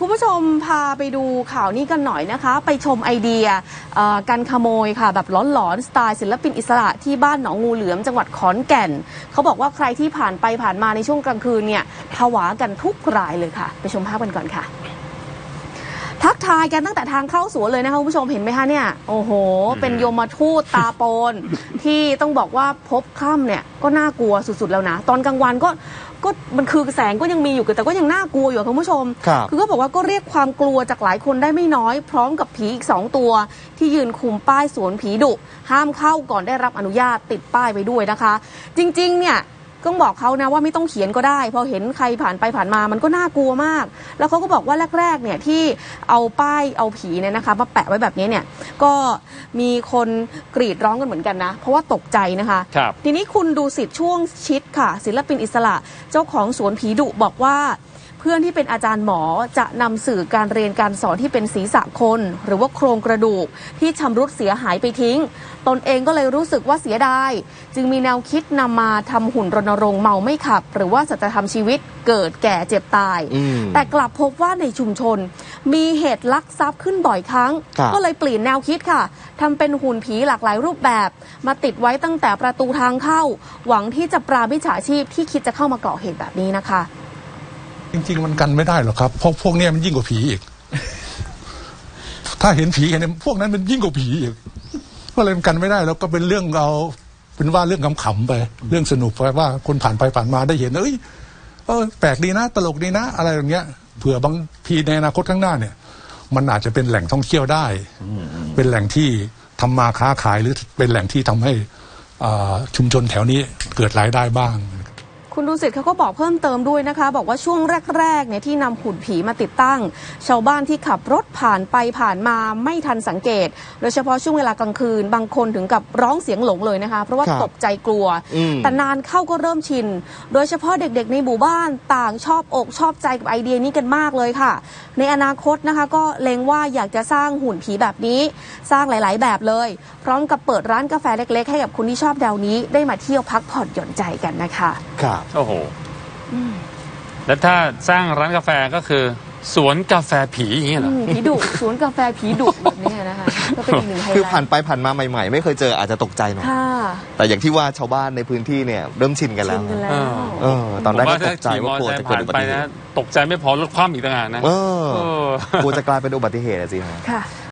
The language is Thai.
คุณผู้ชมพาไปดูข่าวนี้กันหน่อยนะคะ ไปชมไอเดียการขโมยค่ะแบบหลอนๆสไตล์ศิลปินอิสระที่บ้านหนองงูเหลือมจังหวัดขอนแก่น เขาบอกว่าใครที่ผ่านไปผ่านมาในช่วงกลางคืนเนี่ยผวากันทุกรายเลยค่ะ ไปชมภาพกันก่อนค่ะ ทักทายกันตั้งแต่ทางเข้าสวนเลยนะคะคุณผู้ชมเห็นไหมคะเนี่ยโอ้โห เป็นโยมทูตตาโปนที่ต้องบอกว่าพบค่ำเนี่ยก็น่ากลัวสุดๆแล้วนะ ตอนกลางวันก็ ก็มันคือแสงก็ยังมีอยู่แต่ก็ยังน่ากลัวอยู่อะคุณผู้ชมครับอก็บอกว่าก็เรียกความกลัวจากหลายคนได้ไม่น้อย พร้อมกับผีอีกสองตัว ที่ยืนคุมป้ายสวนผีดุ ห้ามเข้าก่อนได้รับอนุญาตติดป้ายไปด้วยนะคะ จริงๆเนี่ย ต้องบอกเขานะว่าไม่ต้องเขียนก็ได้ พอเห็นใครผ่านไปผ่านมามันก็น่ากลัวมาก แล้วเขาก็บอกว่าแรกๆเนี่ยที่เอาป้ายเอาผีเนี่ยนะคะมาแปะไว้แบบนี้เนี่ยก็มีคนกรีดร้องกันเหมือนกันนะ เพราะว่าตกใจนะคะครับทีนี้คุณดูสิทธิ์ช่วงชิดค่ะ ศิลปินอิสระเจ้าของสวนผีดุบอกว่า เพื่อนที่เป็นอาจารย์หมอจะนำสื่อการเรียนการสอนที่เป็นศีรษะคน หรือว่าโครงกระดูกที่ชำรุดเสียหายไปทิ้ง ตนเองก็เลยรู้สึกว่าเสียดาย จึงมีแนวคิดนำมาทำหุ่นรณรงค์เมาไม่ขับ หรือว่าสัจธรรมชีวิตเกิดแก่เจ็บตายอืมแต่กลับพบว่าในชุมชน มีเหตุลักทรัพย์ขึ้นบ่อยครั้งครับก็เลยเปลี่ยนแนวคิดค่ะทำเป็นหุ่นผีหลากหลายรูปแบบ มาติดไว้ตั้งแต่ประตูทางเข้า หวังที่จะปราบมิจฉาชีพที่คิดจะเข้ามาก่อเหตุแบบนี้นะคะ จริง ๆ มันกันไม่ได้หรอกครับเพราะพวกเนี้ยมันยิ่งกว่าผีอีก ถ้าเห็นผีเห็นพวกนั้นมันยิ่งกว่าผีอีกก็เลยมันกันไม่ได้แล้วก็เป็นเรื่องเอาเป็นว่าเรื่องขำๆไป เรื่องสนุกไปว่าคนผ่านไปผ่านมาได้เห็นเอ้ยเออแปลกดีนะ ตลกดีนะ อะไรอย่างเงี้ยเผื่อบางทีในอนาคตข้างหน้าเนี่ย มันอาจจะเป็นแหล่งท่องเที่ยวได้ เป็นแหล่งที่ทำมาค้าขายหรือเป็นแหล่งที่ทำให้ชุมชนแถวนี้เกิดรายได้บ้าง คุณดูสิทธิ์เขาก็บอกเพิ่มเติมด้วยนะคะ บอกว่าช่วงแรกๆเนี่ยที่นำหุ่นผีมาติดตั้ง ชาวบ้านที่ขับรถผ่านไปผ่านมาไม่ทันสังเกต โดยเฉพาะช่วงเวลากลางคืน บางคนถึงกับร้องเสียงหลงเลยนะคะ เพราะว่าครับตกใจกลัวอืมแต่นานเข้าก็เริ่มชิน โดยเฉพาะเด็กๆในหมู่บ้านต่างชอบอกชอบใจกับไอเดียนี้กันมากเลยค่ะ ในอนาคตนะคะก็เล็งว่าอยากจะสร้างหุ่นผีแบบนี้ สร้างหลาย ๆ แบบเลย พร้อมกับเปิดร้านกาแฟเล็ก ๆ ให้กับคุณที่ชอบแนวนี้ได้มาเที่ยวพักผ่อนหย่อนใจกันนะคะ ครับโอ้โหแล้วถ้าสร้างร้านกาแฟก็คือ สวนกาแฟผีอย่างเงี้ยเหรอือมผีดุสวนกาแฟผีดุแบบนี้นะคะก็เป็นอีกหนึ่งไฮคือไลผ่านท์ไปผ่านมาใหม่ๆ ไม่เคยเจออาจจะตกใจหน่อยค่ะแต่อย่างที่ว่าชาวบ้านในพื้นที่เนี่ยเริ่มชินกันแล้วชินกันแล้วเออเออตอนแรกผมก็ว่าตถ้ากใจขี่มอว่าเตอกลัวร์ไซจะค์เกิดผ่านอุบัไปติเหนะตุตกใจไม่พอรถคว่ำอีกต่างหากนะเออเออ กลัวจะกลายเป็นอุบัติเหตุอะสิฮะ ค่ะ